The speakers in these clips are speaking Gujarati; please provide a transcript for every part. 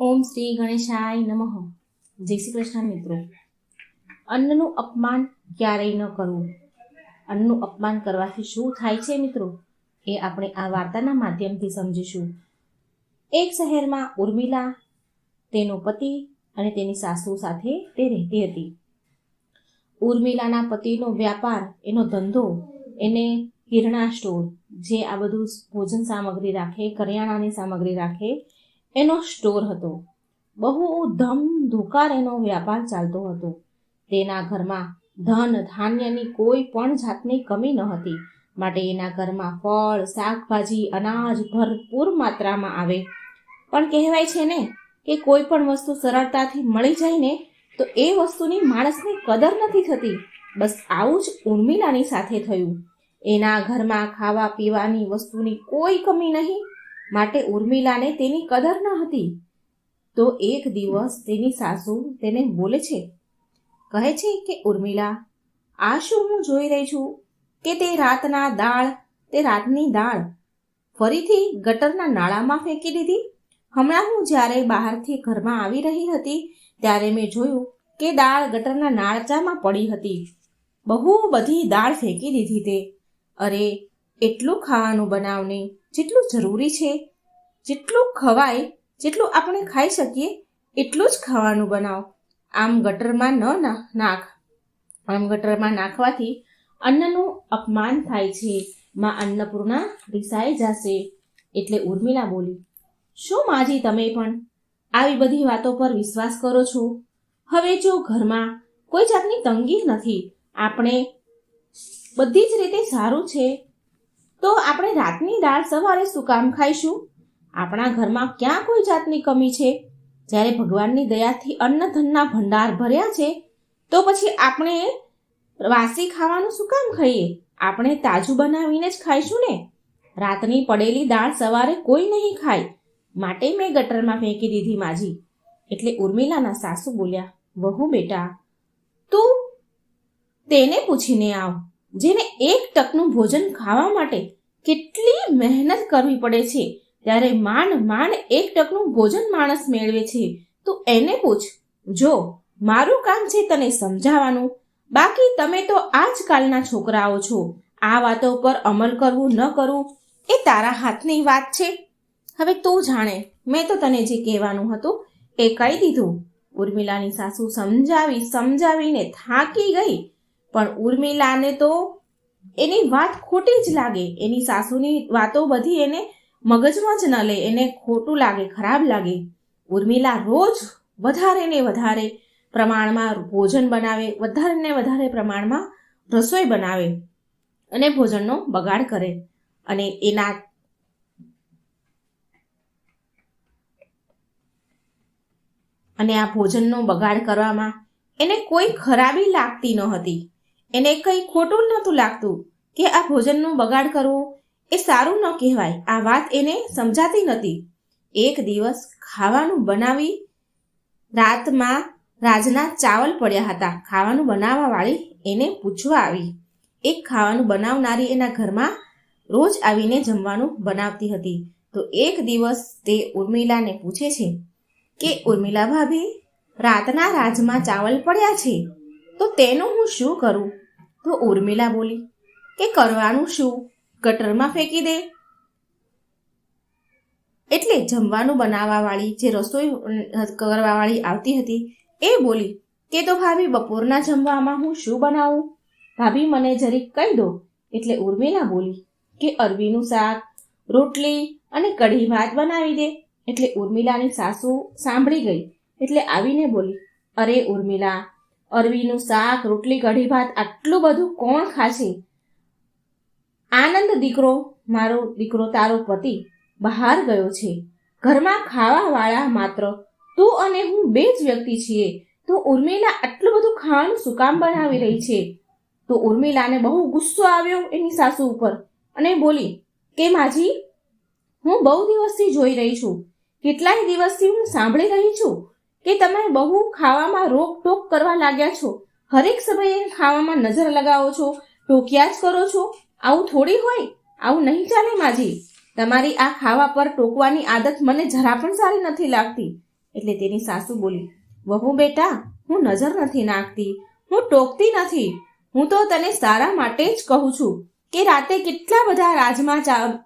ઓમ શ્રી ગણેશાય નમઃ. જય શ્રી કૃષ્ણ મિત્રો. અન્નનું અપમાન ક્યારેય ન કરવું. અન્નનું અપમાન કરવાથી શું થાય છે મિત્રો? એ આપણે આ વાર્તાના માધ્યમથી સમજીશું. એક શહેરમાં ઉર્મિલા, તેનો પતિ અને તેની સાસુ સાથે તે રહેતી હતી. ઉર્મિલાના પતિનો વ્યાપાર, એનો ધંધો, એને કિરણા સ્ટોર, જે આ બધું ભોજન સામગ્રી રાખે, કરિયાણાની સામગ્રી રાખે એનો સ્ટોર હતો. બહુ ધમ ધુકાર એનો વ્યાપાર ચાલતો હતો. તેના ઘરમાં ધન ધાન્યની કોઈ પણ જાતની કમી ન હતી. માટે એના ઘરમાં ફળ, શાકભાજી, અનાજ ભરપૂર માત્રામાં આવે. પણ કહેવાય છે ને કે કોઈ પણ વસ્તુ સરળતાથી મળી જાય ને તો એ વસ્તુની માણસને કદર નથી થતી. બસ આવું જ ઉર્મિલાની સાથે થયું. એના ઘરમાં ખાવા પીવાની વસ્તુની કોઈ કમી નહીં. માટે ઉર્મિલાને તેની કદર ન હતી. તો એક દિવસ તેની સાસુ તેને બોલે છે, કહે છે કે, ઉર્મિલા, આ શું હું જોઈ રહી છું? કે તે રાતના દાળ, તે રાતની દાળ ફરીથી ગટરના નાળામાં ફેંકી દીધી? હમણાં હું જ્યારે બહારથી ઘરમાં આવી રહી હતી, ત્યારે મેં જોયું કે દાળ ગટરના નાળચામાં પડી હતી. બહુ બધી દાળ ફેંકી દીધી તે. અરે, એટલું ખાવાનું બનાવને જેટલું જરૂરી છે, જેટલું ખવાય, જેટલું આપણે ખાઈ શકીએ, એટલું જ ખાવાનું બનાવો. આમ ગટરમાં ન નાખ. આમ ગટરમાં નાખવાથી અન્નનું અપમાન થાય છે. માં અન્નપૂર્ણા રિસાઈ જશે. એટલે ઉર્મિલા બોલી, શું માજી તમે પણ? આવી બધી વાતો પર વિશ્વાસ કરો છો? હવે જો ઘરમાં કોઈ જાતની તંગી નથી, આપણે બધી જ રીતે સારું છે. તો આપણે રાતની દાળ સવારે શું કામ ખાઈશું? આપણા ઘરમાં ક્યાં કોઈ જાતની કમી છે? જ્યારે ભગવાનની દયાથી અન્નધનના ભંડાર ભર્યા છે, તો પછી આપણે વાસી ખાવાનું શું કામ ખાઈએ? આપણે તાજું બનાવીને જ ખાઈશું ને? રાતની પડેલી દાળ સવારે કોઈ નહીં ખાય. માટે મેં ગટરમાં ફેંકી દીધી માજી. એટલે ઉર્મિલાના સાસુ બોલ્યા, વહુ બેટા, તું તેને પૂછીને આવ. જેને એક ટકનું ભોજન ખાવા માટે કેટલી મહેનત કરવી પડે છે? ત્યારે માંડ માંડ એક ટકનું ભોજન માણસ મેળવે છે. તું એને પૂછ, જો, મારું કામ છે તને સમજાવવાનું? બાકી તમે તો આજકાલના છોકરાઓ છો. આ વાતો પર અમલ કરવું ન કરવું એ તારા હાથની વાત છે. હવે તું જાણે, મેં તો તને જે કહેવાનું હતું એ કહી દીધું. ઉર્મિલાની સાસુ સમજાવી સમજાવીને થાકી ગઈ. પણ ઉર્મિલાને તો એની વાત ખોટી જ લાગે. એની સાસુની વાતો બધી એને મગજમાં જ ન લે. એને ખોટું લાગે, ખરાબ લાગે. ઉર્મિલા રોજ વધારે ને વધારે પ્રમાણમાં ભોજન બનાવે, વધારે ને વધારે પ્રમાણમાં રસોઈ બનાવે અને ભોજનનો બગાડ કરે. અને એના અને આ ભોજનનો બગાડ કરવામાં એને કોઈ ખરાબી લાગતી ન હતી. એને કંઈ ખોટું નહોતું લાગતું કે આ ભોજનનો બગાડ કરવો એ સારું ન કહેવાય. આ વાત એને સમજાતી નથી એક દિવસ ખાવાનું બનાવી રાતમાં રાજના ચાવલ પડ્યા હતા. ખાવાનું બનાવવાવાળી એને પૂછવા આવી. એક ખાવાનું બનાવનારી એના ઘરમાં રોજ આવીને જમવાનું બનાવતી હતી. તો એક દિવસ તે ઉર્મિલાને પૂછે છે કે ઉર્મિલા ભાભી રાતના રાજમાં ચાવલ પડ્યા છે, તો તેનું હું શું કરું? તો ઉર્મિલા બોલી, કે કરવાનું શું? ગટરમાં ફેંકી દે. એટલે જમવાનું બનાવવાવાળી, જે રસોઈ કરવાવાળી આવતી હતી, એ બોલી, કે તો ભાભી બપોરના જમવામાં હું શું બનાવું? ભાભી મને જરીક કહી દો. એટલે ઉર્મિલા બોલી, કે અરવીનું શાક, રોટલી અને કઢી ભાત બનાવી દે. એટલે ઉર્મિલાની સાસુ સાંભળી ગઈ, એટલે આવીને બોલી, અરે ઉર્મિલા અરવીનું શાક, રોટલી, કઢી ભાત, આટલું બધું કોણ ખાશે? આનંદ દીકરો, મારો દીકરો, તારો પતિ બહાર ગયો છે. ઘરમાં ખાવાવાળા માત્ર તું અને હું બે જ વ્યક્તિ છીએ. તો ઉર્મિલા આટલું બધું ખાવાનું શું કામ બનાવી રહી છે? તો ઉર્મિલાને બહુ ગુસ્સો આવ્યો એની સાસુ ઉપર અને બોલી, કે માજી, હું બહુ દિવસથી જોઈ રહી છું. કેટલાય દિવસથી હું સાંભળી રહી છું. કે તમે બહુ ખાવામાં રોકટોક કરવા લાગ્યા છો? હરેક સમયે ખાવામાં નજર લગાવો છો? ટોક્યા જ કરો છો? આવું થોડી હોય? આવું નહીં ચાલે માજી. તમારી આ ખાવા પર ટોકવાની આદત મને જરા પણ સારી નથી લાગતી. એટલે તેની સાસુ બોલી, વહુ બેટા, હું નજર નથી નાખતી. હું ટોકતી નથી. હું તો તને સારા માટે જ કહું છું કે રાતે કેટલા બધા રાજમા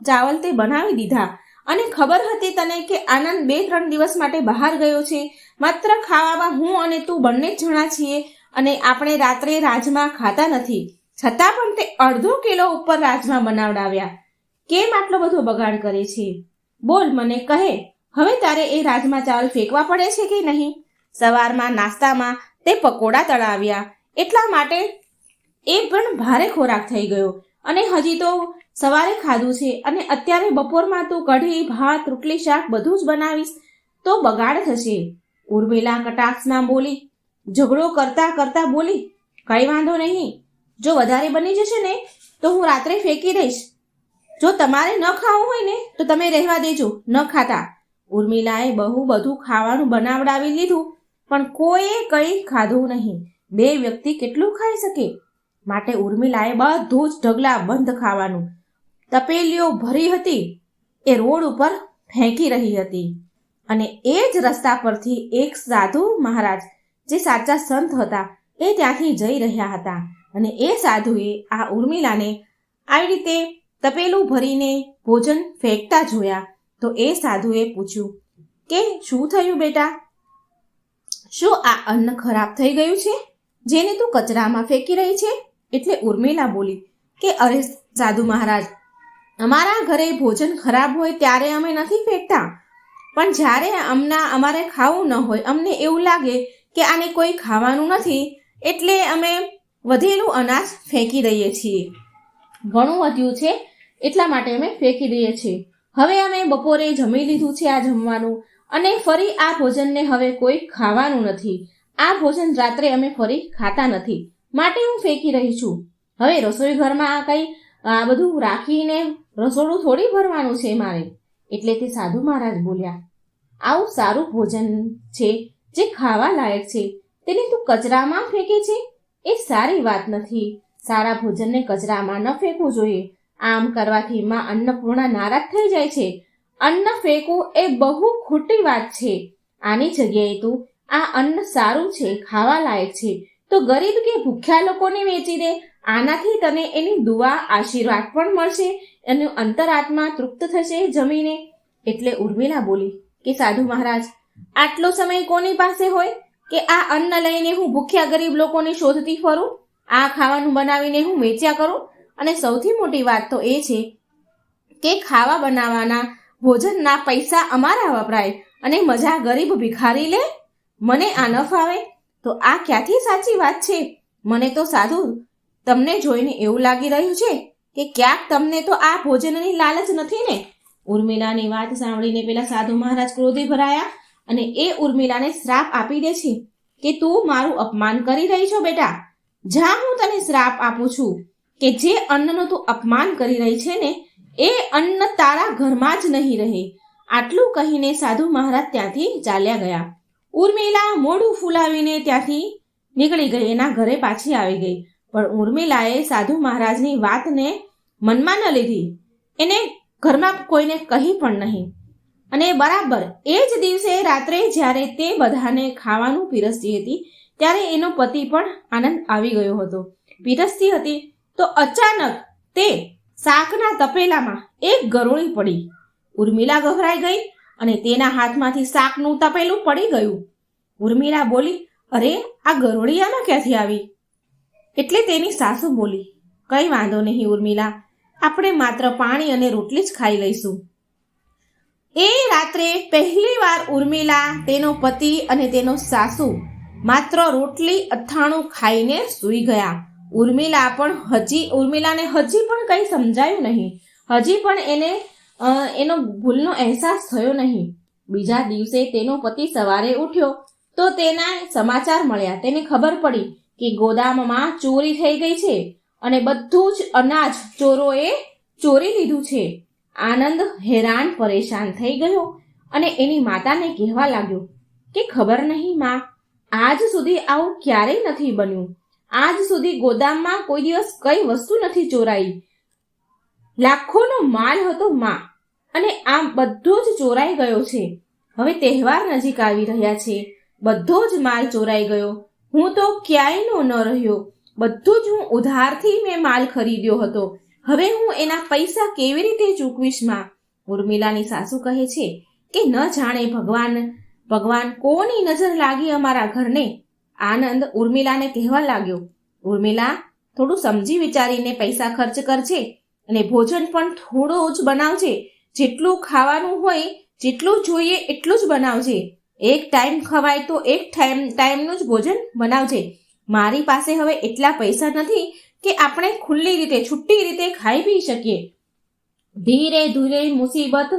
ચાવલ તે બનાવી દીધા. અને ખબર હતી તને કે આનંદ બે ત્રણ દિવસ માટે બહાર ગયો છે? માત્ર ખાવામાં હું અને તું બંને જણા છીએ અને આપણે રાત્રે રાજમા ખાતા નથી. છતાં પણ તે અડધો કિલો ઉપર રાજમા બનાવડાવ્યા. કેમ આટલો બધો બગાડ કરે છે? બોલ મને, કહે, હવે તારે એ રાજમા ચાવલ ફેંકવા પડે છે કે નહીં? સવારમાં નાસ્તામાં તે પકોડા તળાવ્યા. એટલા માટે એ પણ ભારે ખોરાક થઈ ગયો. અને હજી તો સવારે ખાધું છે અને અત્યારે બપોરમાં તું કઢી, ભાત, રોટલી, શાક બધું જ બનાવીશ તો બગાડ થશે. ઉર્મિલા કટાક્ષમાં બોલી, ઝઘડો કરતા કરતા બોલી, કઈ વાંધો નહીં. જો વધારે બની જશે ને, તો હું રાત્રે ફેંકી દઈશ. જો તમારે ન ખાવું હોય ને, તો તમે રહેવા દેજો, ન ખાતા. ઉર્મિલાએ બહુ બધું ખાવાનું બનાવડાવી લીધું, પણ કોઈએ કંઈ ખાધું નહીં. બે વ્યક્તિ કેટલું ખાઈ શકે? માટે ઉર્મિલાએ બધું જ ઢગલા બંધ ખાવાનું. તપેલીઓ ભરી હતી. એ રોડ ઉપર ફેંકી રહી હતી. અને એ જ રસ્તા પરથી એક સાધુ મહારાજ, જે સાચા સંત હતા, એ ત્યાંથી જઈ રહ્યા હતા. અને એ સાધુએ આ ઉર્મિલાને આવી રીતે તપેલું ભરીને ભોજન ફેંકતા જોયા. તો એ સાધુએ પૂછ્યું, કે શું થયું બેટા? શું આ અન્ન ખરાબ થઈ ગયું છે? જેને તું કચરામાં ફેંકી રહી છે? એટલે ઉર્મિલા બોલી, કે અરે સાધુ મહારાજ, અમારા ઘરે ભોજન ખરાબ હોય ત્યારે અમે નથી ફેંકતા. પણ જ્યારે અમના અમારે ખાવું ન હોય, અમને એવું લાગે કે આને કોઈ ખાવાનું નથી, એટલે અમે વધેલું અનાજ ફેંકી દઈએ છીએ. ઘણું વધ્યું છે, એટલા માટે અમે ફેંકી દઈએ છીએ. હવે અમે બપોરે જમી લીધું છે આ જમવાનું, અને ફરી આ ભોજનને હવે કોઈ ખાવાનું નથી. આ ભોજન રાત્રે અમે ફરી ખાતા નથી. માટે હું ફેંકી રહી છું. હવે રસોઈ ઘરમાં આ કંઈ આ બધું રાખીને રસોડું થોડી ભરવાનું છે મારે. એટલે તે સાધુ મહારાજ બોલ્યા, આવું સારું ભોજન છે જે ખાવા લાયક છે, તેને તું કચરામાં ફેંકે છે? એ સારી વાત નથી. સારા ભોજનને કચરામાં ન ફેંકવું જોઈએ. આમ કરવાથી માં અન્નપૂર્ણા નારાજ થઈ જાય છે. અન્ન ફેંકવું એ બહુ ખોટી વાત છે. આની જગ્યાએ તું આ અન્ન સારું છે, ખાવા લાયક છે. તો ગરીબ કે ભૂખ્યા લોકોને વેચી દે, આનાથી તને એની દુઆ, આશીર્વાદ પણ મળશે અને અંતરાત્મા તૃપ્ત થશે જમીને. એટલે ઉર્મિલા બોલી કે સાધુ મહારાજ, આટલો સમય કોની પાસે હોય કે આ અન્ન લઈને હું ભૂખ્યા ગરીબ લોકોને શોધતી ફરું? આ ખાવાનું બનાવીને હું વેચ્યા કરું? અને સૌથી મોટી વાત તો એ છે કે ખાવા બનાવવાના ભોજનના પૈસા અમારા વપરાય અને મજા ગરીબ ભિખારી લે? મને આ ન ફાવે. તો આ ક્યાંથી સાચી વાત છે? મને તો સાધુ, તમને જોઈને એવું લાગી રહ્યું છે કે ક્યાંક તમને તો આ ભોજનની લાલચ નથી ને? ઉર્મિલાની વાત સાંભળીને પેલા સાધુ મહારાજ ક્રોધે ભરાયા અને એ ઉર્મિલાને શ્રાપ આપી દે છે કે તું મારું અપમાન કરી રહી છો બેટા. જા હું તને શ્રાપ આપું છું કે જે અન્નનું તું અપમાન કરી રહી છે ને, એ અન્ન તારા ઘરમાં જ નહીં રહે. આટલું કહીને સાધુ મહારાજ ત્યાંથી ચાલ્યા ગયા. ઉર્મિલા મોઢું ફૂલાવીને ત્યાંથી નીકળી ગઈ. એના ઘરે પાછી આવી ગઈ. પણ ઉર્મિલાએ સાધુ મહારાજની વાતને મનમાં ન લીધી. એને ઘરમાં કોઈને કહી પણ નહીં. અને બરાબર એ જ દિવસે રાત્રે જ્યારે તે બધાને ખાવાનું પીરસતી હતી, ત્યારે એનો પતિ પણ આનંદ આવી ગયો હતો. પીરસતી હતી તો અચાનક તે શાકના તપેલામાં એક ગરોળી પડી. ઉર્મિલા ગભરાઈ ગઈ અને તેના હાથમાંથી શાકનું તપેલું પડી ગયું. ઉર્મિલા બોલી, અરે, આ ગરોળિયામાં ક્યાંથી આવી? એટલે તેની સાસુ બોલી, કંઈ વાંધો નહીં ઉર્મિલા, આપણે માત્ર પાણી અને રોટલી જ ખાઈ લઈશું. એ રાત્રે પહેલી વાર ઉર્મિલા, તેનો પતિ અને તેનો સાસુ માત્ર રોટલી અથાણું ખાઈને સૂઈ ગયા. ઉર્મિલા પણ હજી, ઉર્મિલાને હજી પણ કંઈ સમજાયું નહીં. હજી પણ એને એનો ભૂલનો અહેસાસ થયો નહીં. બીજા દિવસે તેનો પતિ સવારે ઉઠ્યો તો તેના સમાચાર મળ્યા. તેને ખબર પડી કે ગોદામમાં ચોરી થઈ ગઈ છે અને બધું જ અનાજ ચોરોએ ચોરી લીધું છે. આનંદ હેરાન, પરેશાન થઈ ગયો અને એની માતાને કહેવા લાગ્યો કે ખબર નહીં માં, આજ સુધી આવું ક્યારેય નથી બન્યું. આજ સુધી ગોદામમાં કોઈ દિવસ કઈ વસ્તુ નથી ચોરાઈ. લાખોનો માલ હતો માં. અને આમ બધો જ ચોરાઈ ગયો છે. હવે તહેવાર નજીક આવી રહ્યા છે. બધો જ માલ ચોરાઈ ગયો. હું તો ક્યાંયનો ન રહ્યો. બધું જ હું ઉધારથી મેં માલ ખરીદ્યો હતો. હવે હું એના પૈસા કેવી રીતે ચૂકવીશમાં? ઉર્મિલાની સાસુ કહે છે કે ન જાણે ભગવાન ભગવાન કોની નજર લાગી અમારા ઘરને? આનંદ ઉર્મિલાને કહેવા લાગ્યો. ઉર્મિલા, થોડું સમજી વિચારીને પૈસા ખર્ચ કરજે અને ભોજન પણ થોડો જ બનાવજે. જેટલું ખાવાનું હોય, જેટલું જોઈએ એટલું જ બનાવજે. એક ટાઈમ ખવાય તો એક ટાઈમ ટાઈમનું જ ભોજન બનાવજે. મારી પાસે હવે એટલા પૈસા નથી કે આપણે ખુલ્લી રીતે છુટ્ટી રીતે ખાઈ પી શકીએ. ધીરે ધીરે મુસીબત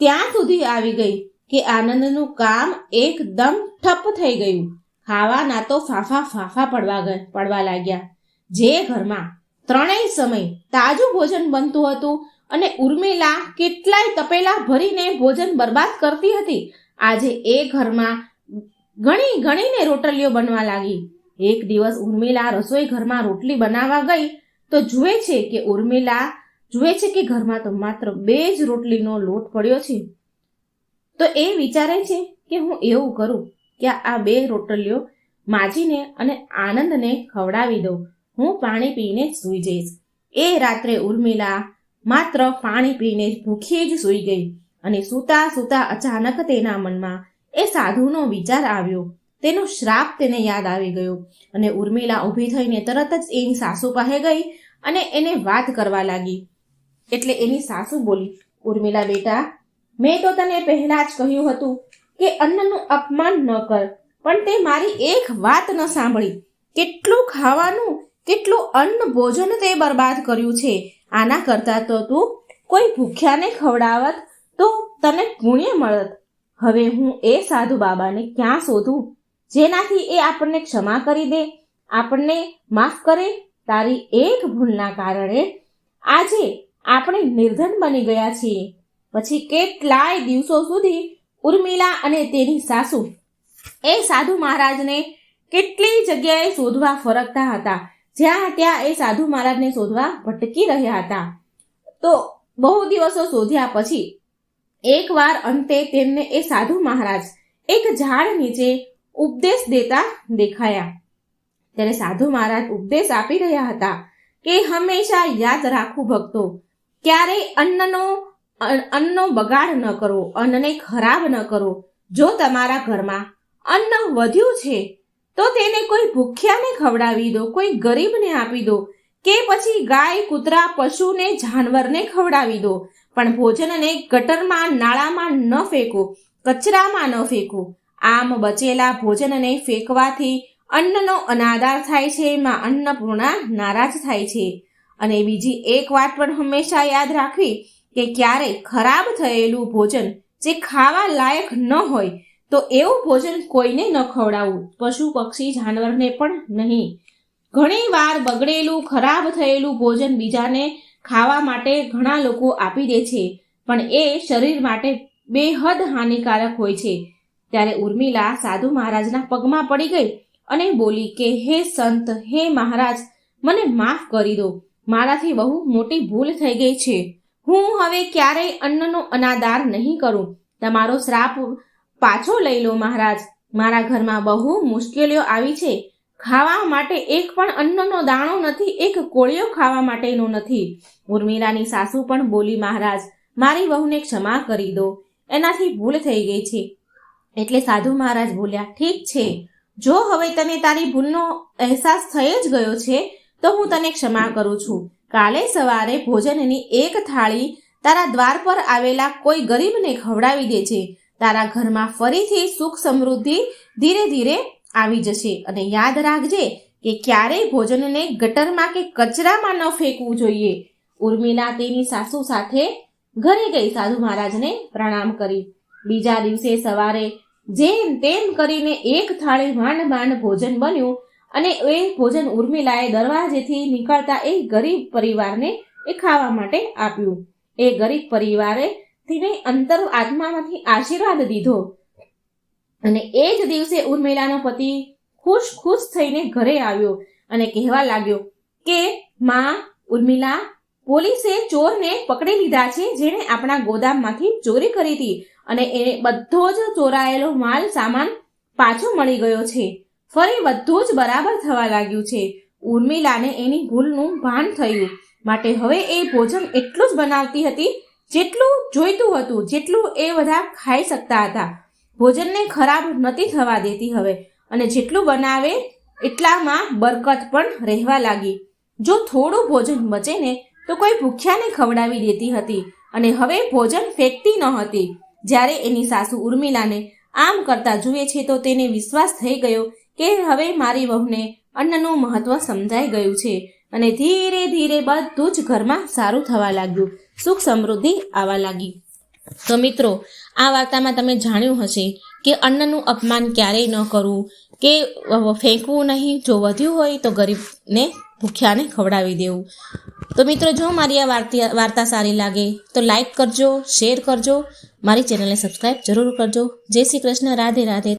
ત્યાં સુધી આવી ગઈ કે આનંદનું કામ એકદમ ઠપ થઈ ગયું. ખાવાના તો ફાફા ફાફા પડવા પડવા લાગ્યા. જે ઘરમાં ત્રણેય સમય તાજું ભોજન બનતું હતું અને ઉર્મિલા કેટલાય તપેલા ભરીને ભોજન બરબાદ કરતી હતી. આજે એ ઘરમાં ઘણી ઘણીને રોટલીઓ બનવા લાગી. એક દિવસ ઉર્મિલા રસોઈ ઘરમાં રોટલી બનાવવા ગઈ તો જુએ છે કે ઉર્મિલા, જુએ છે કે ઘરમાં તો માત્ર બે જ રોટલીનો લોટ પડ્યો છે. તો એ વિચારે છે કે હું એવું કરું કે આ બે રોટલીઓ માજીને અને આનંદને ખવડાવી દઉં. હું પાણી પીને સૂઈ જઈશ. એ રાત્રે ઉર્મિલા માત્ર પાણી પીને ભૂખી જ સૂઈ ગઈ અને સૂતા સૂતા અચાનક તેના મનમાં એ સાધુનો વિચાર આવ્યો. તેનો શ્રાપ તેને યાદ આવી ગયો અને ઉર્મિલા ઊભી થઈને તરત જ એની સાસુ પાસે ગઈ અને એને વાત કરવા લાગી. એટલે એની સાસુ બોલી, ઉર્મિલા બેટા, મેં તો તને પહેલા જ કહ્યું હતું કે અન્નનું અપમાન ન કર, પણ તે મારી એક વાત ન સાંભળી. કેટલું ખાવાનું, કેટલું અન્ન ભોજન તે બરબાદ કર્યું છે. આના કરતાં તો તું કોઈ ભૂખ્યાને ખવડાવત તો તને પુણ્ય મળત. હવે હું એ સાધુ બાબાને ક્યાં શોધું? જેનાથી એ આપણને ક્ષમા કરી દે, આપણને માફ કરે, તારી એક ભૂલના કારણે આજે આપણે નિર્ધન બની ગયા છીએ. પછી કેટલાય દિવસો સુધી ઉર્મિલા અને તેની સાસુ એ સાધુ મહારાજને કેટલી જગ્યાએ શોધવા ફરકતા હતા. જ્યાં ત્યાં એ સાધુ મહારાજને શોધવા ભટકી રહ્યા હતા. તો બહુ દિવસો શોધ્યા પછી એકવાર અંતે તેમને એ સાધુ મહારાજ એક ઝાડ નીચે ઉપદેશ દેતા દેખાયા. ત્યારે સાધુ મહારાજ ઉપદેશ આપી રહ્યા હતા કે હંમેશા યાદ રાખવું ભક્તો, ક્યારેય અન્નનો અન્નનો બગાડ ન કરો, અન્નને ખરાબ ન કરો. જો તમારા ઘરમાં અન્ન વધ્યું છે તો તેને કોઈ ભૂખ્યાને ખવડાવી દો, કોઈ ગરીબને આપી દો કે પછી ગાય, કૂતરા, પશુને, જાનવરને ખવડાવી દો. પણ ભોજનને ગટરમાં, નાળામાં ન ફેંકો, કચરામાં ન ફેંકો. આમ બચેલા ભોજનને ફેંકવાથી અન્નનો અનાદાર થાય છે એમાં અન્નપૂર્ણા નારાજ થાય છે. અને બીજી એક વાત પણ હંમેશા યાદ રાખવી કે ક્યારેય ખરાબ થયેલું ભોજન જે ખાવા લાયક ન હોય તો એવું ભોજન કોઈને ન ખવડાવવું. પશુ પક્ષી જાનવરને પણ નહીં. ઘણી વાર બગડેલું, ખરાબ થયેલું ભોજન બીજાને ખાવા માટે ઘણા લોકો આપી દે છે, પણ એ શરીર માટે બેહદ હાનિકારક હોય છે. ત્યારે ઉર્મિલા સાધુ મહારાજના પગમાં પડી ગઈ અને બોલી કે, હે સંત, હે મહારાજ, મને માફ કરી દો. મારાથી બહુ મોટી ભૂલ થઈ ગઈ છે. હું હવે ક્યારેય અન્નનો અનાદાર નહીં કરું. તમારો શ્રાપ પાછો લઈ લો મહારાજ. મારા ઘરમાં બહુ મુશ્કેલીઓ આવી છે. ખાવા માટે એક પણ અન્નનો દાણો નથી, એક કોળિયો ખાવા માટેનો નથી. ઉર્મિલાની સાસુ પણ બોલી, મહારાજ, મારી વહુને ક્ષમા કરી દો. એનાથી ભૂલ થઈ ગઈ છે. એટલે સાધુ મહારાજ બોલ્યા, ઠીક છે. જો હવે તને તારી ભૂલનો અહેસાસ થઈ જ ગયો છે, તો હું તને ક્ષમા કરું છું. કાલે સવારે ભોજનની એક થાળી તારા દ્વાર પર આવેલા કોઈ ગરીબને ખવડાવી દે છે તારા ઘરમાં ફરીથી સુખ સમૃદ્ધિ ધીરે ધીરે આવી જશે. અને યાદ રાખજે કે ક્યારેય ભોજનને ગટરમાં કે કચરામાં ન ફેંકવું જોઈએ. ઉર્મિલા તેની સાસુ સાથે ઘરે ગઈ સાધુ મહારાજને પ્રણામ કરી. બીજા દિવસે સવારે જેમ તેમ કરીને એક થાળી માંડ માંડ ભોજન બન્યું અને એ ભોજન ઉર્મિલાએ દરવાજેથી નીકળતા એ ગરીબ પરિવારને એ ખાવા માટે આપ્યું. એ ગરીબ પરિવારે તેને અંતર આત્મામાંથી આશીર્વાદ દીધો. અને એ જ દિવસે ઉર્મિલાનો પતિ ખુશ ખુશ થઈને ઘરે આવ્યો અને કહેવા લાગ્યો કે, માં, ઉર્મિલા, પોલીસે ચોરને પકડી લીધા છે જેણે આપણા ગોદામમાંથી ચોરી કરી હતી અને એને બધો જ ચોરાયેલો માલ સામાન પાછો મળી ગયો છે. ફરી બધું જ બરાબર થવા લાગ્યું છે. ઉર્મિલાને એની ભૂલનું ભાન થયું. માટે હવે એ ભોજન એટલું જ બનાવતી હતી જેટલું જોઈતું હતું, જેટલું એ બધા ખાઈ શકતા હતા. ભોજનને ખરાબ નથી થવા દેતી હવે. અને જેટલું બનાવે, એટલામાં બરકત પણ રહેવા લાગી. જો થોડું ભોજન બચે ને, તો કોઈ ભૂખ્યાને ખવડાવી દેતી હતી. અને હવે ભોજન ફેંકતી ન હતી. જ્યારે એની સાસુ ઉર્મિલાને આમ કરતા જુએ છે, તો તેને વિશ્વાસ થઈ ગયો કે હવે મારી વહુને અન્નનું મહત્વ સમજાઈ ગયું છે. અને ધીરે ધીરે બધું જ ઘરમાં સારું થવા લાગ્યું. સુખ સમૃદ્ધિ આવવા લાગી. તો મિત્રો, આ વાર્તામાં તમે જાણ્યું હશે કે અન્નનું અપમાન ક્યારેય ન કરવું, કે ફેંકવું નહીં. જો વધ્યું હોય તો ગરીબને ભૂખ્યાને ખવડાવી દેવું. તો મિત્રો, જો મારી આ વાર્તા સારી લાગે તો લાઈક કરજો, શેર કરજો. મારી ચેનલને સબસ્ક્રાઈબ જરૂર કરજો. જય શ્રી કૃષ્ણ. રાધે રાધે.